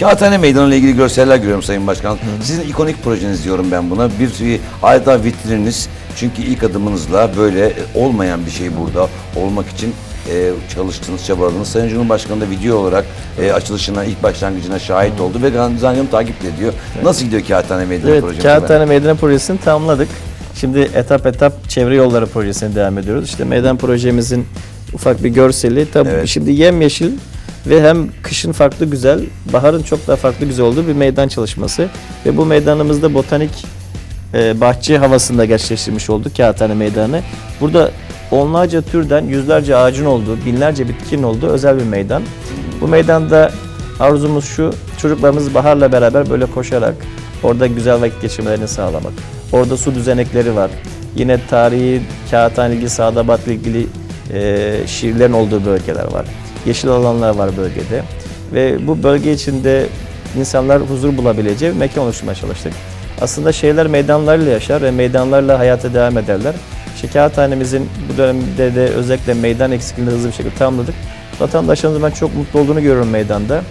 Kağıthane Meydanı ile ilgili görseller görüyorum Sayın Başkan. Sizin ikonik projeniz diyorum ben buna. Bir e, adeta vitrininiz. Çünkü ilk adımınızla böyle e, olmayan bir şey burada olmak için e, çalıştınız, çabaladınız. Sayın Cumhurbaşkanı da video olarak e, açılışına, ilk başlangıcına şahit oldu ve zannediyorum takip ediyor. Nasıl gidiyor Kağıthane Meydanı Evet, projesi? Kağıthane Meydanı Projesi'ni tamamladık. Şimdi etap etap çevre yolları projesine devam ediyoruz. İşte meydan projemizin ufak bir görseli. Tabii Evet. şimdi yemyeşil ve hem kışın farklı güzel, baharın çok daha farklı güzel olduğu bir meydan çalışması. Ve bu meydanımızda botanik e, bahçe havasında gerçekleştirmiş olduk Kağıthane Meydanı. Burada onlarca türden yüzlerce ağacın olduğu, binlerce bitkinin olduğu özel bir meydan. Bu meydanda arzumuz şu, çocuklarımız baharla beraber böyle koşarak orada güzel vakit geçirmelerini sağlamak. Orada su düzenekleri var. Yine tarihi Kağıthane ilgili, Sadabat'la ilgili e, şiirlerin olduğu bölgeler var. Yeşil alanlar var bölgede. Ve bu bölge içinde insanlar huzur bulabileceği bir mekan oluşturmaya çalıştık. Aslında şehirler meydanlarıyla yaşar ve meydanlarla hayata devam ederler. İşte Kağıthanemizin bu dönemde de özellikle meydan eksikliğini hızlı bir şekilde tamamladık. Vatandaşlarımızın ben çok mutlu olduğunu görüyorum meydanda.